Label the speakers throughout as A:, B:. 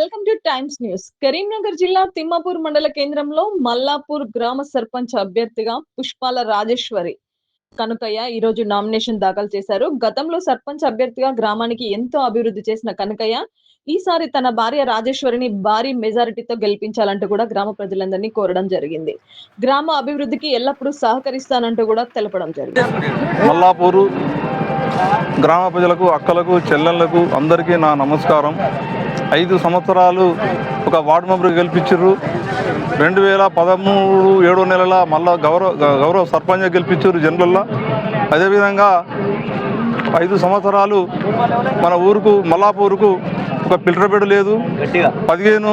A: Welcome to Times News. Karimnagar జిల్లా తిమ్మాపూర్ మండల కేంద్రంలో మల్లాపూర్ గ్రామ సర్పంచ్ అభ్యర్థిగా పుష్పాల రాజేశ్వరి కనకయ్య ఈ రోజు నామినేషన్ దాఖలు చేశారు. గతంలో సర్పంచ్ అభ్యర్థిగా గ్రామానికి ఎంతో అభివృద్ధి చేసిన కనకయ్య ఈసారి తన భార్య రాజేశ్వరిని భారీ మెజారిటీతో గెలిపించాలంటూ కూడా గ్రామ ప్రజలందరినీ కోరడం జరిగింది. గ్రామ అభివృద్ధికి ఎల్లప్పుడూ సహకరిస్తానంటూ కూడా తెలపడం జరిగింది.
B: మల్లాపూరు గ్రామ ప్రజలకు అక్కలకు చెల్లెళ్ళకు అందరికీ నా నమస్కారం. ఐదు సంవత్సరాలు ఒక వార్డు మెంబర్ గెలిపించారు రెండు వేల పదమూడు ఏడో నెలల మళ్ళా గౌరవ గౌరవ సర్పంచ్ గెలిపించారు జనరల్లో అదేవిధంగా ఐదు సంవత్సరాలు మన ఊరుకు మల్లాపూరుకు ఒక ఫిల్టర్ బెడ్ లేదు. పదిహేను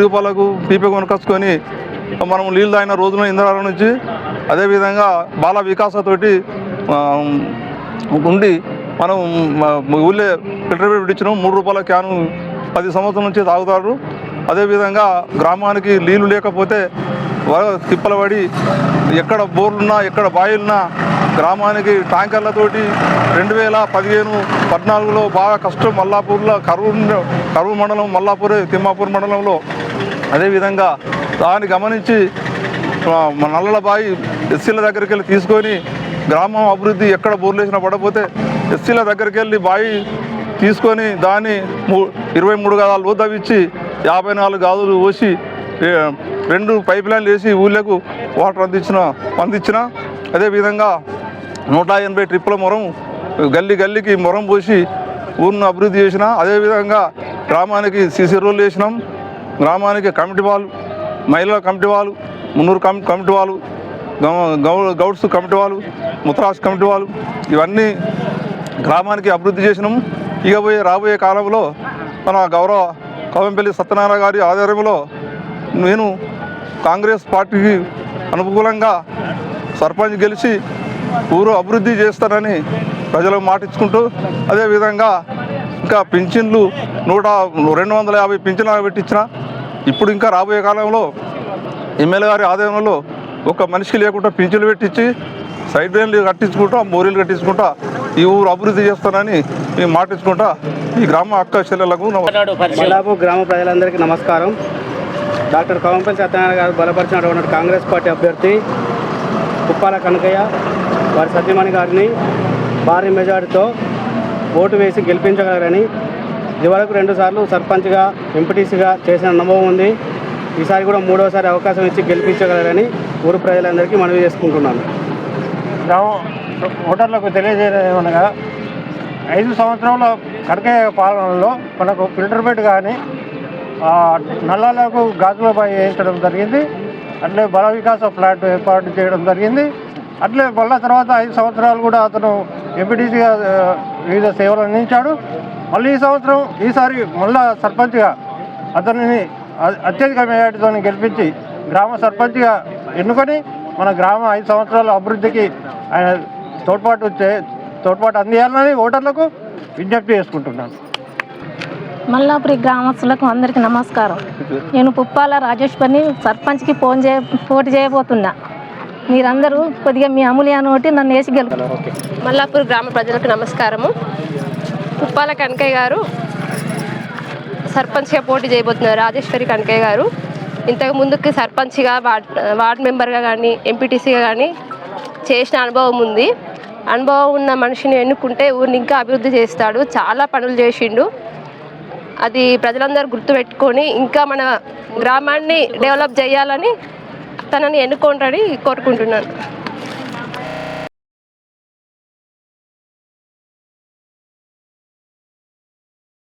B: రూపాయలకు పీపీ కొనుకొచ్చుకొని మనం నీళ్ళు తాగిన రోజున ఇంద్రాల నుంచి. అదేవిధంగా బాల వికాసతోటి ఉండి మనం ఊళ్ళో ఫిల్టర్ పెట్టించినాం. మూడు రూపాయల క్యాను పది సంవత్సరం నుంచి తాగుతారు. అదేవిధంగా గ్రామానికి నీళ్ళు లేకపోతే వర- తిప్పలు పడి ఎక్కడ బోర్లున్నా ఎక్కడ బాయిలున్నా గ్రామానికి ట్యాంకర్లతోటి రెండు వేల పదిహేను పద్నాలుగులో బాగా కష్టం మల్లాపూర్లో కరువు కరువు మండలం మల్లాపూర్ తిమ్మాపూర్ మండలంలో. అదేవిధంగా దాన్ని గమనించి నల్లల బాయి ఎస్సీల దగ్గరికి వెళ్ళి తీసుకొని గ్రామం అభివృద్ధి ఎక్కడ బోర్లేసినా పడపోతే ఎస్సీల దగ్గరికి వెళ్ళి బాయి తీసుకొని దాన్ని మూ ఇరవై మూడు గదాలు ఊదవిచ్చి యాభై నాలుగు గాజులు పోసి రెండు పైప్ లైన్లు వేసి ఊళ్ళకు వాటర్ అందించిన అందించిన. అదేవిధంగా నూట ఎనభై ట్రిప్పుల మొరం గల్లీ గల్లీకి మొరం పోసి ఊరిని అభివృద్ధి చేసిన. అదేవిధంగా గ్రామానికి సీసీ రోడ్లు వేసినాం. గ్రామానికి కమిటీ వాళ్ళు మహిళల కమిటీ వాళ్ళు మున్నూరు కమి కమిటీ వాళ్ళు గౌ- గౌ- గౌడ్స్ కమిటీ వాళ్ళు ముత్రాస్ కమిటీ వాళ్ళు ఇవన్నీ గ్రామానికి అభివృద్ధి చేసినాం. ఇక పోయే రాబోయే కాలంలో మన గౌరవ కవంపల్లి సత్యనారాయణ గారి ఆధ్వర్యంలో నేను కాంగ్రెస్ పార్టీకి అనుకూలంగా సర్పంచ్ గెలిచి ఊరు అభివృద్ధి చేస్తానని ప్రజలకు మాటించుకుంటూ అదేవిధంగా ఇంకా పింఛన్లు నూట రెండు వందల యాభై పింఛన్లు పెట్టించిన ఇప్పుడు ఇంకా రాబోయే కాలంలో ఎమ్మెల్యే గారి ఆదాయంలో ఒక మనిషికి లేకుండా పింఛన్లు పెట్టించి సైడ్ డ్రైన్లు కట్టించుకుంటా మోరీలు కట్టించుకుంటా ఈ ఊరు అభివృద్ధి చేస్తానని మేము మాటించుకుంటా ఈ గ్రామ అక్క చెల్లెలకు నమస్కారం
C: మల్లాపూర్ గ్రామ ప్రజలందరికీ నమస్కారం. డాక్టర్ కవంపల్లి సత్యనారాయణ గారు బలపరిచినటువంటి కాంగ్రెస్ పార్టీ అభ్యర్థి కుప్పాల కనకయ్య వారి సత్యమణి గారిని భారీ మెజార్టీతో ఓటు వేసి గెలిపించగలరని ఇదివరకు రెండుసార్లు సర్పంచ్గా ఎంపీటీసీగా చేసిన అనుభవం ఉంది. ఈసారి కూడా మూడోసారి అవకాశం ఇచ్చి గెలిపించగలరని ఊరు ప్రజలందరికీ మనవి చేసుకుంటున్నాను.
D: ఓటర్లకు తెలియజేయమనగా ఐదు సంవత్సరాల కనకయ్య పాలనలో మనకు ఫిల్టర్ బెడ్ కానీ నల్లాలకు గాజుల వేయించడం జరిగింది. అట్లే బల వికాస ప్లాంట్ ఏర్పాటు చేయడం జరిగింది. అట్లే మళ్ళా తర్వాత ఐదు సంవత్సరాలు కూడా అతను ఎంపీటీసీగా వివిధ సేవలు అందించాడు. మళ్ళీ ఈ సంవత్సరం ఈసారి మళ్ళా సర్పంచ్గా అతనిని అత్యధిక మేయాటితో గెలిపించి గ్రామ సర్పంచ్గా ఎన్నుకొని మన గ్రామం ఐదు సంవత్సరాల అభివృద్ధికి ఆయన తోడ్పాటు తోడ్పాటు అందియాలని ఓటర్లకు విజ్ఞప్తి చేసుకుంటున్నాను.
E: మల్లాపురి గ్రామస్తులకు అందరికీ నమస్కారం. నేను పుప్పాల రాజేశ్వరిని సర్పంచ్కి ఫోన్ చే పోటీ చేయబోతున్నా. మీరందరూ కొద్దిగా మీ అమూల్యాన్ని ఒకటి నన్ను వేసి గెలుపు
F: మల్లాపూర్ గ్రామ ప్రజలకు నమస్కారము. పుప్పాల కనకయ్య గారు సర్పంచ్గా పోటీ చేయబోతున్నారు రాజేశ్వరి కనకయ్య గారు. ఇంతకు ముందుకి సర్పంచ్గా వార్డ్ వార్డ్ మెంబర్గా కానీ ఎంపీటీసీగా కానీ చేసిన అనుభవం ఉంది. అనుభవం ఉన్న మనిషిని ఎన్నుకుంటే ఊరిని ఇంకా అభివృద్ధి చేస్తాడు. చాలా పనులు చేసిండు. అది ప్రజలందరూ గుర్తుపెట్టుకొని ఇంకా మన గ్రామాన్ని డెవలప్ చేయాలని తనని ఎన్నుకుంటాడని కోరుకుంటున్నాను.